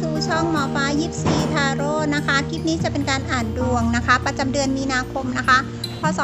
สู่ช่องหมอฟ้ายิปซีทาโร่นะคะ คลิปนี้จะเป็นการอ่านดวงนะคะ ประจำเดือนมีนาคมนะคะ พศ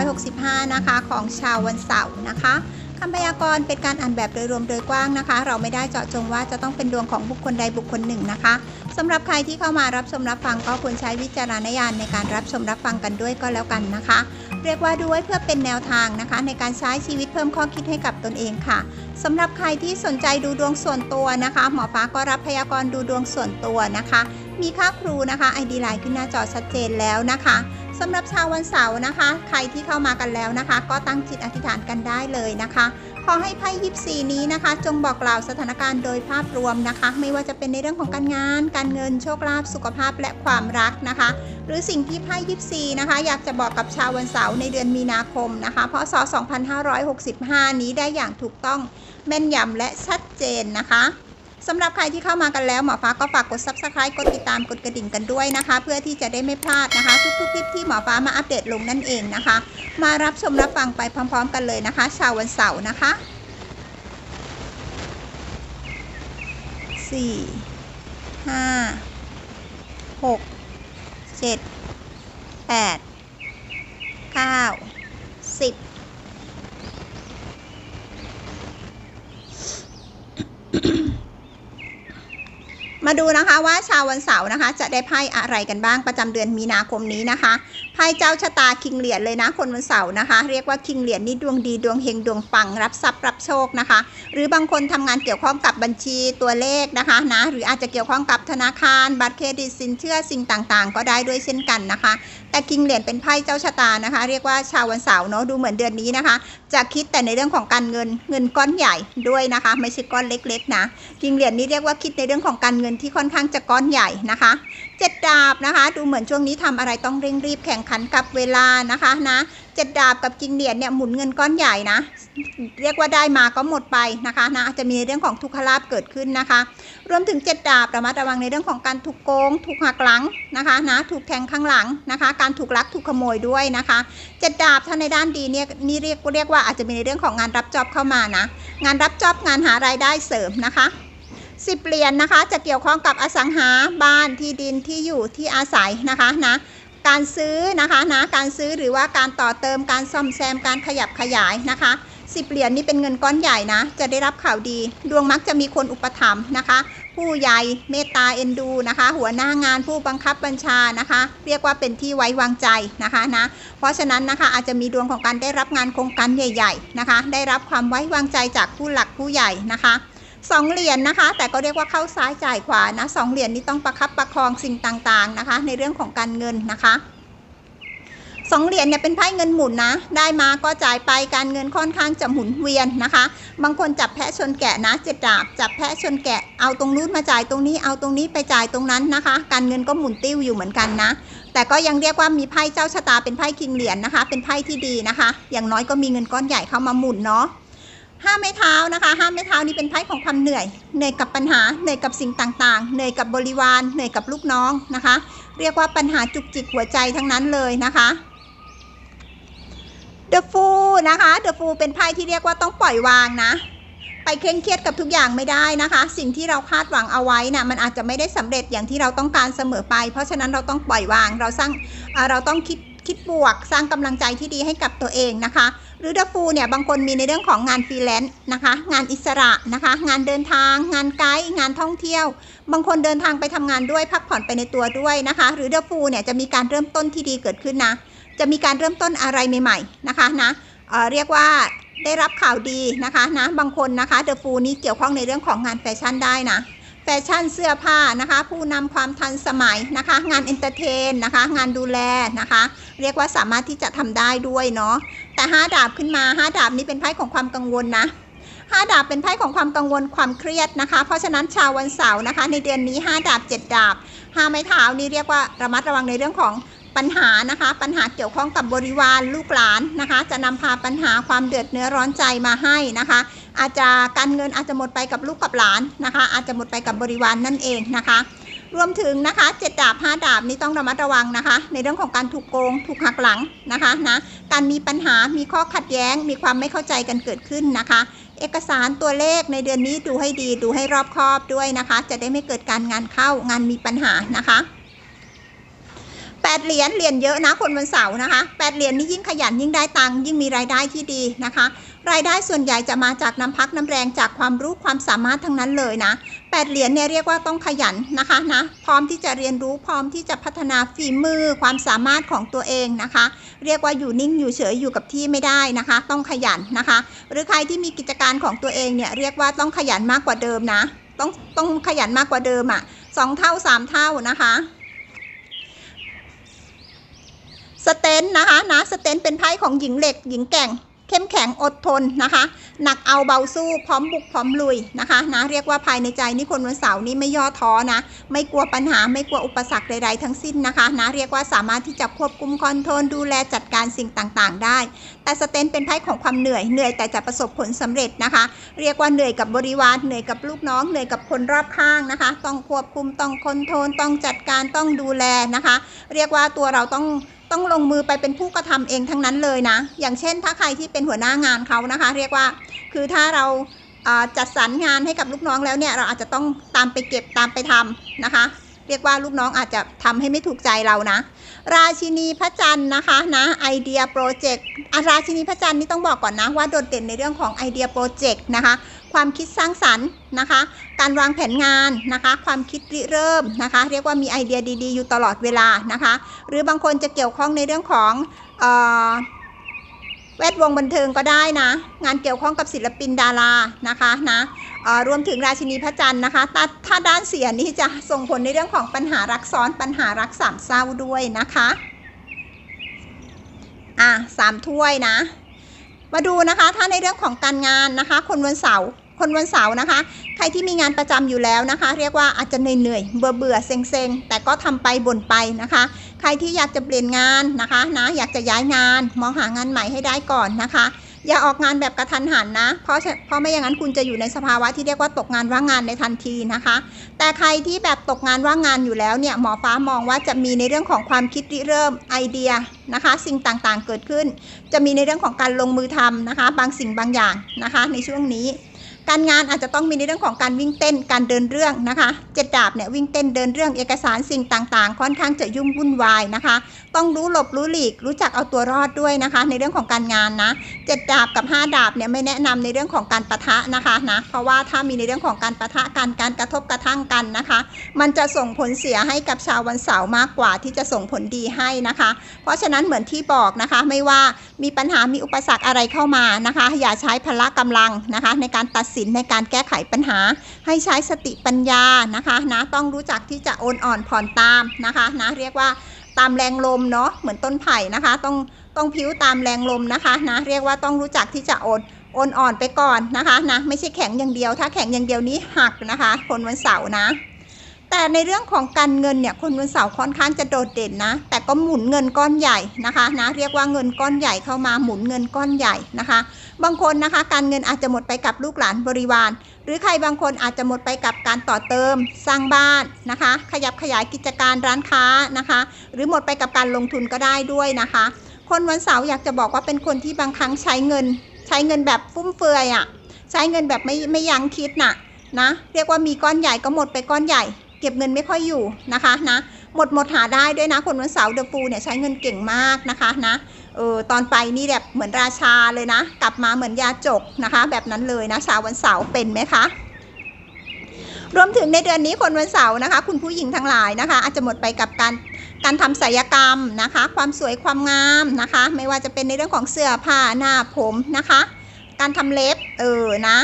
2565 นะคะ ของชาววันเสาร์นะคะคำพยากรณ์เป็นการอ่านแบบโดยรวมโดยกว้างนะคะ เราไม่ได้เจาะจงว่าจะต้องเป็นดวงของบุคคลใดบุคคลหนึ่งนะคะ สำหรับใครที่เข้ามารับชมรับฟังก็ควรใช้วิจารณญาณในการรับชมรับฟังกันด้วยก็แล้วกันนะคะ เรียกว่าดูไว้เพื่อเป็นแนวทางนะคะ ในการใช้ชีวิตเพิ่มข้อคิดให้กับตนเองค่ะสำหรับใครที่สนใจดูดวงส่วนตัวนะคะ หมอฟ้าก็รับพยากรณ์ดูดวงส่วนตัวนะคะ มีค่าครูนะคะ ID ไลน์ขึ้นหน้าจอชัดเจนแล้วนะคะสำหรับชาววันเสาร์นะคะ ใครที่เข้ามากันแล้วนะคะ ก็ตั้งจิตอธิษฐานกันได้เลยนะคะ อให้ไพ่ยิปซีนี้นะคะ จงบอกกล่าวสถานการณ์โดยภาพรวมนะคะ ไม่ว่าจะเป็นในเรื่องของการงาน การเงินโชคลาภสุขภาพและความรักนะคะ หรือสิ่งที่ไพ่ยิปซีนะคะ อยากจะบอกกับชาววันเสาร์ในเดือนมีนาคมนะคะพศ2565 นี้ได้อย่างถูกต้องแม่นยำและชัดเจนนะคะ สำหรับใครที่เข้ามากันแล้วหมอฟ้าก็ฝากกด subscribe กดติดตามกดกระดิ่งกันด้วยนะคะ เพื่อที่จะได้ไม่พลาดนะคะ ทุกๆคลิปที่หมอฟ้ามาอัปเดตลงนั่นเองนะคะ มารับชมรับฟังไปพร้อม ๆ กันเลยนะคะชาววันเสาร์นะคะสี่ห้าหกเจ็ดแปดเก้าสิบ มาดูนะคะว่าชาววันเสาร์นะคะ จะได้ไพ่อะไรกันบ้างประจำเดือนมีนาคมนี้นะคะไพ่เจ้าชะตาคิงเหรียญเลยนะคนวันเสาร์นะคะ เรียกว่าคิงเหรียญนี่ดวงดีดวงเฮงดวงปังรับทรัพย์รับโชคนะคะ หรือบางคนทำงานเกี่ยวข้องกับบัญชีตัวเลขนะคะนะหรืออาจจะเกี่ยวข้องกับธนาคาร บัตรเครดิตสินเชื่อสิ่งต่างๆ ก็ได้ด้วยเช่นกันนะคะแต่คิงเหรียญเป็นไพ่เจ้าชะตานะคะ เรียกว่าชาววันเสาร์เนาะดูเหมือนเดือนนี้นะคะ จะคิดแต่ในเรื่องของการเงินเงินก้อนใหญ่ด้วยนะคะ ไม่ใช่ก้อนเล็กๆนะคิงเหรียญนี้เรียกว่าคิดในเรื่องของการเงินที่ค่อนข้างจะก้อนใหญ่นะคะเจ็ดดาบนะคะ ดูเหมือนช่วงนี้ทำอะไรต้องเร่งรีบแข่งขันกับเวลานะคะนะ เจ็ดดาบกับกิงเหรียญเนี่ยหมุนเงินก้อนใหญ่นะ เรียกว่าได้มาก็หมดไปนะคะนะอาจจะมีเรื่องของทุกขลาบเกิดขึ้นนะคะ รวมถึงเจ็ดดาบระมัดระวังในเรื่องของการถูกโกง ถูกหักหลังนะคะนะถูกแทงข้างหลังนะคะ การถูกลักถูกขโมยด้วยนะคะเจ็ดดาบถ้าในด้านดีเนี่ยนี่เรียกเรียกว่าอาจจะมีในเรื่องของงานรับจอบเข้ามานะงานรับจอบงานหารายได้เสริมนะคะสิบเหรียญนะคะจะเกี่ยวข้องกับอสังหาบ้านที่ดินที่อยู่ที่อาศัยนะคะนะ การซื้อนะคะนะการซื้อหรือว่าการต่อเติมการซ่อมแซมการขยับขยายนะคะสิบเหรียญนี่เป็นเงินก้อนใหญ่นะ จะได้รับข่าวดี ดวงมักจะมีคนอุปถัมภ์นะคะ ผู้ใหญ่เมตตาเอ็นดูนะคะ หัวหน้างานผู้บังคับบัญชานะคะ เรียกว่าเป็นที่ไว้วางใจนะคะนะ เพราะฉะนั้นนะคะอาจจะมีดวงของการได้รับงานโครงการใหญ่ ๆนะคะ ได้รับความไว้วางใจจากผู้หลักผู้ใหญ่นะคะ สองเหรียญนนะคะ แต่ก็เรียกว่าเข้าซ้ายจ่ายขวานะสองเหรียญนี้ต้องประคับประคองสิ่งต่างๆนะคะ ในเรื่องของการเงินนะคะสองเหรียญเนี่ยเป็นไพ่เงินหมุนนะ ได้มาก็จ่ายไปการเงินค่อนข้างจะหมุนเวียนนะคะ บางคนจับแพะชนแกะนะเจ็ดดาบจับแพะชนแกะเอาตรงนู้นมาจ่ายตรงนี้เอาตรงนี้ไปจ่ายตรงนั้นนะคะ การเงินก็หมุนติ้วอยู่เหมือนกันนะ แต่ก็ยังเรียกว่ามีไพ่เจ้าชะตาเป็นไพ่คิงเหรียญนะคะ เป็นไพ่ที่ดีนะคะ อย่างน้อยก็มีเงินก้อนใหญ่เข้ามาหมุนเนาะ ห้าไม้เท้านะคะห้าไม้เท้านี่เป็นไพ่ของความเหนื่อย เหนื่อยกับปัญหา เหนื่อยกับสิ่งต่างๆ เหนื่อยกับบริวาร เหนื่อยกับลูกน้องนะคะ เรียกว่าปัญหาจุกจิกหัวใจทั้งนั้นเลยนะคะเดอะฟูนะคะเดอะฟูเป็นไพ่ที่เรียกว่าต้องปล่อยวางนะ ไปเคร่งเครียดกับทุกอย่างไม่ได้นะคะ สิ่งที่เราคาดหวังเอาไว้นะมันอาจจะไม่ได้สำเร็จอย่างที่เราต้องการเสมอไป เพราะฉะนั้นเราต้องปล่อยวาง เราสร้างเราต้องคิดคิดบวก สร้างกำลังใจที่ดีให้กับตัวเองนะคะ หรือเดอะฟูเนี่ยบางคนมีในเรื่องของงานฟรีแลนซ์นะคะ งานอิสระนะคะ งานเดินทาง งานไกด์งานท่องเที่ยว บางคนเดินทางไปทำงานด้วยพักผ่อนไปในตัวด้วยนะคะหรือเดอะฟูเนี่ยจะมีการเริ่มต้นที่ดีเกิดขึ้นนะจะมีการเริ่มต้นอะไรใหม่ๆนะคะนะเเรียกว่าได้รับข่าวดีนะคะนะบางคนนะคะเดอะฟูนี้เกี่ยวข้องในเรื่องของงานแฟชั่นได้นะ แฟชั่นเสื้อผ้านะคะ ผู้นำความทันสมัยนะคะ งานเอนเตอร์เทนนะคะ งานดูแลนะคะ เรียกว่าสามารถที่จะทำได้ด้วยเนาะแต่ห้าดาบขึ้นมาห้าดาบนี้เป็นไพ่ของความกังวลนะห้าดาบเป็นไพ่ของความกังวลความเครียดนะคะ เพราะฉะนั้นชาววันเสาร์นะคะ ในเดือนนี้ห้าดาบเจ็ดดาบห้าไม้เท้านี่เรียกว่าระมัดระวังในเรื่องของ ปัญหานะคะ ปัญหาเกี่ยวข้องกับบริวารลูกหลานนะคะ จะนำพาปัญหาความเดือดเนื้อร้อนใจมาให้นะคะ อาจจะการเงินอาจจะหมดไปกับลูกกับหลานนะคะ อาจจะหมดไปกับบริวารนนั่นเองนะคะ รวมถึงนะคะเจ็ดดาบห้าดาบนี่ต้องระมัดระวังนะคะ ในเรื่องของการถูกโกง ถูกหักหลังนะคะนะการมีปัญหามีข้อขัดแย้ง มีความไม่เข้าใจกันเกิดขึ้นนะคะเอกสารตัวเลขในเดือนนี้ดูให้ดีดูให้รอบคอบด้วยนะคะ จะได้ไม่เกิดการงานเข้างานมีปัญหานะคะ แปดเหรียญเหรียญเยอะนะคนวันเสาร์นะคะแปดเหรียญนี่ยิ่งขยันยิ่งได้ตังค์ยิ่งมีรายได้ที่ดีนะคะ รายได้ส่วนใหญ่จะมาจากน้ำพักน้ำแรงจากความรู้ความสามารถทั้งนั้นเลยนะแปดเหรียญเนี่ยเรียกว่าต้องขยันนะคะนะพร้อมที่จะเรียนรู้พร้อมที่จะพัฒนาฝีมือความสามารถของตัวเองนะคะ เรียกว่าอยู่นิ่งอยู่เฉยอยู่กับที่ไม่ได้นะคะ ต้องขยันนะคะ หรือใครที่มีกิจการของตัวเองเนี่ยเรียกว่าต้องขยันมากกว่าเดิมนะ ต้องต้องขยันมากกว่าเดิมอะ่ะสองเท่าสามเท่านะคะ สเตนนะคะนะสเตนเป็นไพ่ของหญิงเหล็ก หญิงแก่ง เข้มแข็งอดทนนะคะ หนักเอาเบาสู้พร้อมบุกพร้อมลุยนะคะนะเรียกว่าภายในใจนี่คนวันเสาร์นี่ไม่ย่อท้อนะ ไม่กลัวปัญหาไม่กลัวอุปสรรคใดๆทั้งสิ้นนะคะนะเรียกว่าสามารถที่จะควบคุมคอนโทรลดูแลจัดการสิ่งต่างๆ ได้ แต่สเตนเป็นไพ่ของความเหนื่อยเหนื่อยแต่จะประสบผลสำเร็จนะคะ เรียกว่าเหนื่อยกับบริวารเหนื่อยกับลูกน้องเหนื่อยกับคนรอบข้างนะคะ ต้องควบคุมต้องคอนโทรลต้องจัดการต้องดูแลนะคะ เรียกว่าตัวเราต้อง ต้องลงมือไปเป็นผู้กระทำเองทั้งนั้นเลยนะ อย่างเช่น ถ้าใครที่เป็นหัวหน้างานเขานะคะ เรียกว่า คือถ้าเราจัดสรรงานให้กับลูกน้องแล้วเนี่ย เราอาจจะต้องตามไปเก็บตามไปทำนะคะ เรียกว่าลูกน้องอาจจะทำให้ไม่ถูกใจเรานะ ราชินีพระจันทร์นะคะนะไอเดียโปรเจกต์ราชินีพระจันทร์นี่ต้องบอกก่อนนะว่าโดดเด่นในเรื่องของไอเดียโปรเจกต์นะคะ ความคิดสร้างสรรค์นะคะ การวางแผนงานนะคะ ความคิดริเริ่มนะคะ เรียกว่ามีไอเดียดีๆ อยู่ตลอดเวลานะคะ หรือบางคนจะเกี่ยวข้องในเรื่องของเออแวดวงบันเทิงก็ได้นะ งานเกี่ยวข้องกับศิลปินดารานะคะนะรวมถึงราชินีพระจันทร์นะคะถ้าถ้าด้านเสียนี่จะส่งผลในเรื่องของปัญหารักซ้อนปัญหารักสามเศร้าด้วยนะคะ อะสามถ้วยนะ มาดูนะคะ ถ้าในเรื่องของการงานนะคะ คนวันเสาร์คนวันเสาร์นะคะ ใครที่มีงานประจำอยู่แล้วนะคะ เรียกว่าอาจจะเหนื่อยเบื่อเบื่อเซ็งเซ็งแต่ก็ทำไปบ่นไปนะคะ ใครที่อยากจะเปลี่ยนงานนะคะนะอยากจะย้ายงาน มองหางานใหม่ให้ได้ก่อนนะคะ อย่าออกงานแบบกระทันหันนะ เพราะเพราะไม่อย่างนั้นคุณจะอยู่ในสภาวะที่เรียกว่าตกงานว่างงานในทันทีนะคะ แต่ใครที่แบบตกงานว่างงานอยู่แล้วเนี่ยหมอฟ้ามองว่าจะมีในเรื่องของความคิดริเริ่มไอเดียนะคะ สิ่งต่างๆเกิดขึ้น จะมีในเรื่องของการลงมือทำนะคะ บางสิ่งบางอย่างนะคะ ในช่วงนี้ การงานอาจจะต้องมีในเรื่องของการวิ่งเต้นการเดินเรื่องนะคะเจ็ดดาบเนี่ยวิ่งเต้นเดินเรื่องเอกสารสิ่งต่างๆ ค่อนข้างจะยุ่งวุ่นวายนะคะ ต้องรู้หลบรู้หลีก รู้จักเอาตัวรอดด้วยนะคะ ในเรื่องของการงานนะเจ็ดดาบกับ 5 ดาบเนี่ยไม่แนะนำในเรื่องของการประทะนะคะนะเพราะว่าถ้ามีในเรื่องของการประทะการการกระทบกระทั่งกันนะคะ มันจะส่งผลเสียให้กับชาววันเสาร์มากกว่าที่จะส่งผลดีให้นะคะ เพราะฉะนั้นเหมือนที่บอกนะคะไม่ว่ามีปัญหามีอุปสรรคอะไรเข้ามานะคะ อย่าใช้พละกำลังนะคะ ในการตัดสินในการแก้ไขปัญหา ให้ใช้สติปัญญานะคะนะต้องรู้จักที่จะโอนอ่อนผ่อนตามนะคะนะเรียกว่าตามแรงลมเนาะเหมือนต้นไผ่นะคะ ต้องต้องพิ้วตามแรงลมนะคะนะเรียกว่าต้องรู้จักที่จะโอนโอนอ่อนไปก่อนนะคะนะไม่ใช่แข็งอย่างเดียว ถ้าแข็งอย่างเดียวนี้หักนะคะ คนวันเสาร์นะ แต่ในเรื่องของการเงินเนี่ยคนวันเสาร์ค่อนข้างจะโดดเด่นนะ แต่ก็หมุนเงินก้อนใหญ่นะคะนะเรียกว่าเงินก้อนใหญ่เข้ามาหมุนเงินก้อนใหญ่นะคะ บางคนนะคะ การเงินอาจจะหมดไปกับลูกหลานบริวาร หรือใครบางคนอาจจะหมดไปกับการต่อเติม สร้างบ้านนะคะ ขยับขยายกิจการร้านค้านะคะ หรือหมดไปกับการลงทุนก็ได้ด้วยนะคะ คนวันเสาร์อยากจะบอกว่าเป็นคนที่บางครั้งใช้เงิน ใช้เงินแบบฟุ่มเฟือยอะ่ะใช้เงินแบบไม่ไม่ยั้งคิดน่ะนะเรียกว่ามีก้อนใหญ่ก็หมดไปก้อนใหญ่ เก็บเงินไม่ค่อยอยู่นะคะนะหมดหมดหาได้ด้วยนะคนวันเสาร์เดอะฟูเนี่ยใช้เงินเก่งมากนะคะนะเออตอนไปนี่แบบเหมือนราชาเลยนะ กลับมาเหมือนยาจกนะคะ แบบนั้นเลยนะชาววันเสาร์เป็นไหมคะรวมถึงในเดือนนี้คนวันเสาร์นะคะ คุณผู้หญิงทั้งหลายนะคะ อาจจะหมดไปกับการการทำศัลยกรรมนะคะ ความสวยความงามนะคะ ไม่ว่าจะเป็นในเรื่องของเสื้อผ้าหน้าผมนะคะ การทำเล็บเออนะ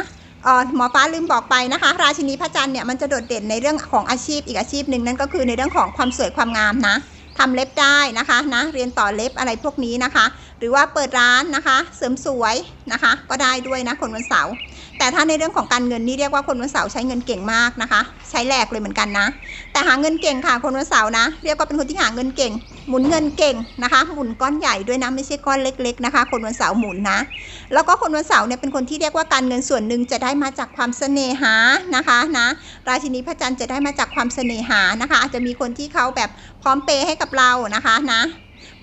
หมอฟ้าลืมบอกไปนะคะ ราชินีพระจันทร์เนี่ยมันจะโดดเด่นในเรื่องของอาชีพอีกอาชีพหนึ่งนั่นก็คือในเรื่องของความสวยความงามนะทำเล็บได้นะคะนะเรียนต่อเล็บอะไรพวกนี้นะคะ หรือว่าเปิดร้านนะคะ เสริมสวยนะคะ ก็ได้ด้วยนะคนวันเสาร์ แต่ถ้าในเรื่องของการเงินนี่เรียกว่าคนวันเสาร์ใช้เงินเก่งมากนะคะ ใช้แหลกเลยเหมือนกันนะ แต่หาเงินเก่งค่ะ คนวันเสาร์นะ เรียกว่าเป็นคนที่หาเงินเก่ง หมุนเงินเก่งนะคะ หมุนก้อนใหญ่ด้วยนะไม่ใช่ก้อนเล็ก ๆนะคะ คนวันเสาร์หมุนนะ แล้วก็คนวันเสาร์เนี่ยเป็นคนที่เรียกว่าการเงินส่วนหนึ่งจะได้มาจากความเสน่หานะคะนะราชินีพระจันทร์จะได้มาจากความเสน่หานะคะ อาจจะมีคนที่เขาแบบพร้อมเปย์ให้กับเรานะคะนะ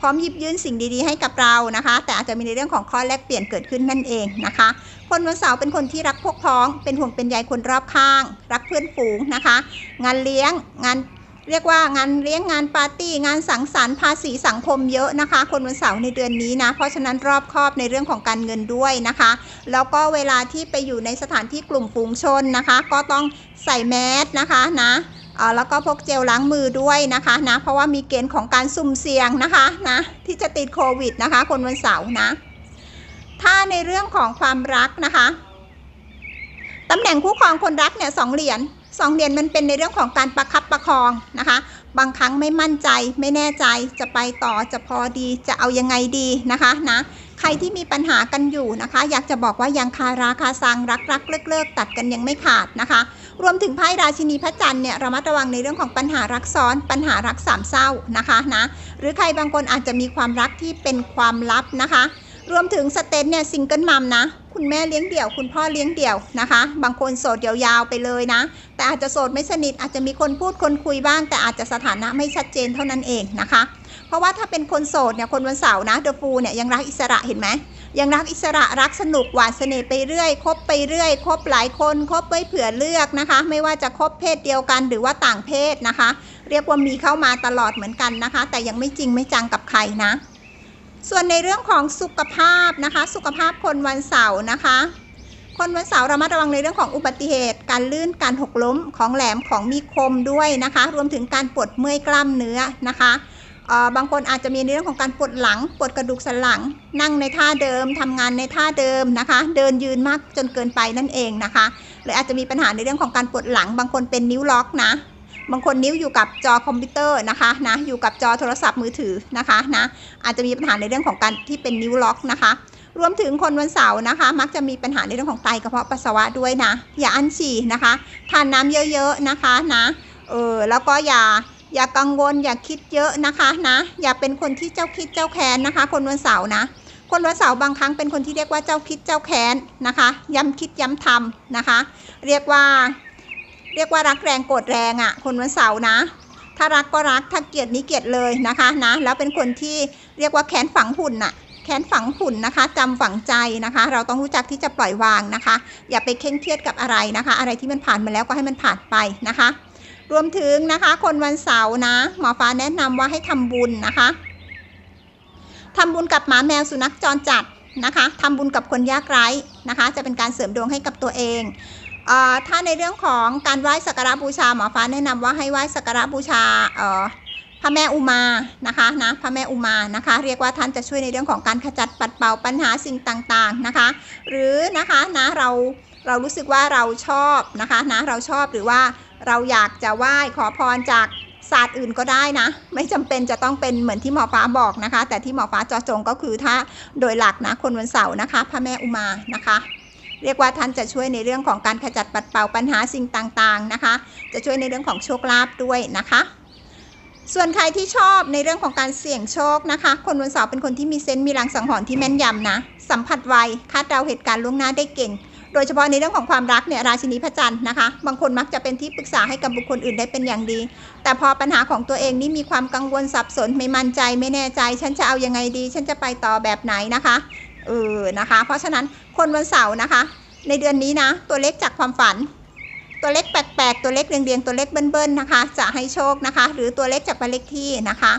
พร้อมหยิบยื่นสิ่งดีๆให้กับเรานะคะ แต่อาจจะมีในเรื่องของข้อแลกเปลี่ยนเกิดขึ้นนั่นเองนะคะคนวันเสาร์เป็นคนที่รักพวกพ้อง เป็นห่วงเป็นใยคนรอบข้าง รักเพื่อนฝูงนะคะ งานเลี้ยงงานเรียกว่างานเลี้ยงงานปาร์ตี้งานสังสรรค์ภาษีสังคมเยอะนะคะ คนวันเสาร์ในเดือนนี้นะ เพราะฉะนั้นรอบคอบในเรื่องของการเงินด้วยนะคะ แล้วก็เวลาที่ไปอยู่ในสถานที่กลุ่มฝูงชนนะคะ ก็ต้องใส่แมสนะคะนะ แล้วก็พกเจลล้างมือด้วยนะคะนะ เพราะว่ามีเกณฑ์ของการสุ่มเสี่ยงนะคะนะที่จะติดโควิดนะคะ คนวันเสาร์นะ ถ้าในเรื่องของความรักนะคะตำแหน่งคู่ครองคนรักเนี่ยสองเหรียญสองเหรียญมันเป็นในเรื่องของการประคับประคองนะคะ บางครั้งไม่มั่นใจไม่แน่ใจจะไปต่อจะพอดีจะเอายังไงดีนะคะนะใครที่มีปัญหากันอยู่นะคะ อยากจะบอกว่ายังคาราคาซังรักรักเลิกเลิกตัดกันยังไม่ขาดนะคะ รวมถึงไพ่ราชินีพระจันทร์เนี่ยระมัดระวังในเรื่องของปัญหารักซ้อนปัญหารักสามเศร้านะคะนะหรือใครบางคนอาจจะมีความรักที่เป็นความลับนะคะ รวมถึงสเตนเนี่ยซิงเกิลมัมนะคุณแม่เลี้ยงเดี่ยว คุณพ่อเลี้ยงเดี่ยวนะคะ บางคนโสดยาวๆไปเลยนะ แต่อาจจะโสดไม่สนิทอาจจะมีคนพูดคนคุยบ้าง แต่อาจจะสถานะไม่ชัดเจนเท่านั้นเองนะคะ เพราะว่าถ้าเป็นคนโสดเนี่ยคนวันเสาร์นะเดอะฟูเนี่ยยังรักอิสระเห็นไหม ยังรักอิสระรักสนุกหวานเสน่ห์ไปเรื่อย คบไปเรื่อยคบหลายคนคบไว้เผื่อเลือกนะคะ ไม่ว่าจะคบเพศเดียวกันหรือว่าต่างเพศนะคะ เรียกว่ามีเข้ามาตลอดเหมือนกันนะคะ แต่ยังไม่จริงไม่จังกับใครนะ ส่วนในเรื่องของสุขภาพนะคะ สุขภาพคนวันเสาร์นะคะคนวันเสาร์ระมัดระวังในเรื่องของอุบัติเหตุ การลื่น การหกล้มของแหลมของมีคมด้วยนะคะ รวมถึงการปวดเมื่อยกล้ามเนื้อนะคะ บางคนอาจจะมีในเรื่องของการปวดหลังปวดกระดูกสันหลัง นั่งในท่าเดิมทำงานในท่าเดิมนะคะ เดินยืนมากจนเกินไปนั่นเองนะคะหรืออาจจะมีปัญหาในเรื่องของการปวดหลัง บางคนเป็นนิ้วล็อกนะบางคนนิ้วอยู่กับจอคอมพิวเตอร์นะคะนะอยู่กับจอโทรศัพท์มือถือนะคะนะอาจจะมีปัญหาในเรื่องของการที่เป็นนิ้วล็อกนะคะ รวมถึงคนวันเสาร์นะคะ มักจะมีปัญหาในเรื่องของไตกระเพาะปัสสาวะด้วยนะอย่าอั้นฉี่นะคะ ทานน้ำเยอะๆนะคะนะเออแล้วก็อย่า อย่ากังวลอย่าคิดเยอะนะคะนะอย่าเป็นคนที่เจ้าคิดเจ้าแค้นนะคะ คนวันเสาร์นะ คนวันเสาร์บางครั้งเป็นคนที่เรียกว่าเจ้าคิดเจ้าแค้นนะคะ ย้ำคิดย้ำทำนะคะ เรียกว่า เรียกว่ารักแรงโกรธแรงอะ่ะ คนวันเสาร์นะ ถ้ารักก็รักถ้าเกลียดนี้เกลียดเลยนะคะนะแล้วเป็นคนที่เรียกว่าแค้นฝังหุ่นน่ะแค้นฝังหุ่นนะคะจำฝังใจนะคะ เราต้องรู้จักที่จะปล่อยวางนะคะ อย่าไปเคร่งเครียดกับอะไรนะคะ อะไรที่มันผ่านมาแล้วก็ให้มันผ่านไปนะคะ รวมถึงนะคะคนวันเสาร์นะ หมอฟ้าแนะนำว่าให้ทำบุญนะคะทำบุญกับหมาแมวสุนัขจรจัดนะคะทำบุญกับคนยากไร้นะคะ จะเป็นการเสริมดวงให้กับตัวเองเอ่อถ้าในเรื่องของการไหว้สักการะบูชาหมอฟ้าแนะนำว่าให้ไหว้สักการะบูชาเอ่อพระแม่อุมานะคะนะพระแม่อุมานะคะ เรียกว่าท่านจะช่วยในเรื่องของการขจัดปัดเป่าปัญหาสิ่งต่างๆนะคะ หรือนะคะนะเราเรารู้สึกว่าเราชอบนะคะนะเราชอบหรือว่า เราอยากจะไหว้ขอพรจากศาสตร์อื่นก็ได้นะ ไม่จำเป็นจะต้องเป็นเหมือนที่หมอฟ้าบอกนะคะ แต่ที่หมอฟ้าเจาะจงก็คือถ้าโดยหลักนะคนวันเสาร์นะคะพระแม่อุมานะคะ เรียกว่าท่านจะช่วยในเรื่องของการขจัดปัดเป่าปัญหาสิ่งต่างๆนะคะ จะช่วยในเรื่องของโชคลาภด้วยนะคะ ส่วนใครที่ชอบในเรื่องของการเสี่ยงโชคนะคะ คนวันเสาร์เป็นคนที่มีเซนต์มีลังสังหรณ์ที่แม่นยำนะ สัมผัสไวคาดเดาเหตุการณ์ล่วงหน้าได้เก่ง โดยเฉพาะในเรื่องของความรักเนี่ยราชินีพระจันทร์นะคะ บางคนมักจะเป็นที่ปรึกษาให้กับบุคคลอื่นได้เป็นอย่างดี แต่พอปัญหาของตัวเองนี่มีความกังวลสับสนไม่มั่นใจไม่แน่ใจ ฉันจะเอายังไงดี ฉันจะไปต่อแบบไหนนะคะเออนะคะ เพราะฉะนั้นคนวันเสาร์นะคะ ในเดือนนี้นะ ตัวเลขจากความฝัน ตัวเลขแปลกๆ ตัวเลขเรียงๆ ตัวเลขเบิ้ลๆนะคะ จะให้โชคนะคะ หรือตัวเลขจากบเลขที่นะคะ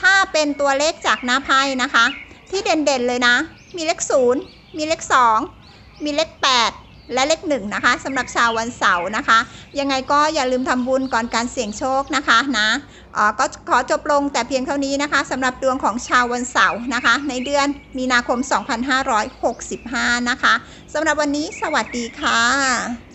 ถ้าเป็นตัวเลขจากหน้าไพ่นะคะ ที่เด่นๆเลยนะ มีเลขศูนย์มีเลขสอง มีเลขแปดและเลขหนึ่งนะคะสำหรับชาววันเสาร์นะคะ ยังไงก็อย่าลืมทำบุญก่อนการเสี่ยงโชคนะคะนะเออก็ขอจบลงแต่เพียงเท่านี้นะคะสำหรับดวงของชาววันเสาร์นะคะ ในเดือนมีนาคม 2565 นะคะสำหรับวันนี้สวัสดีค่ะ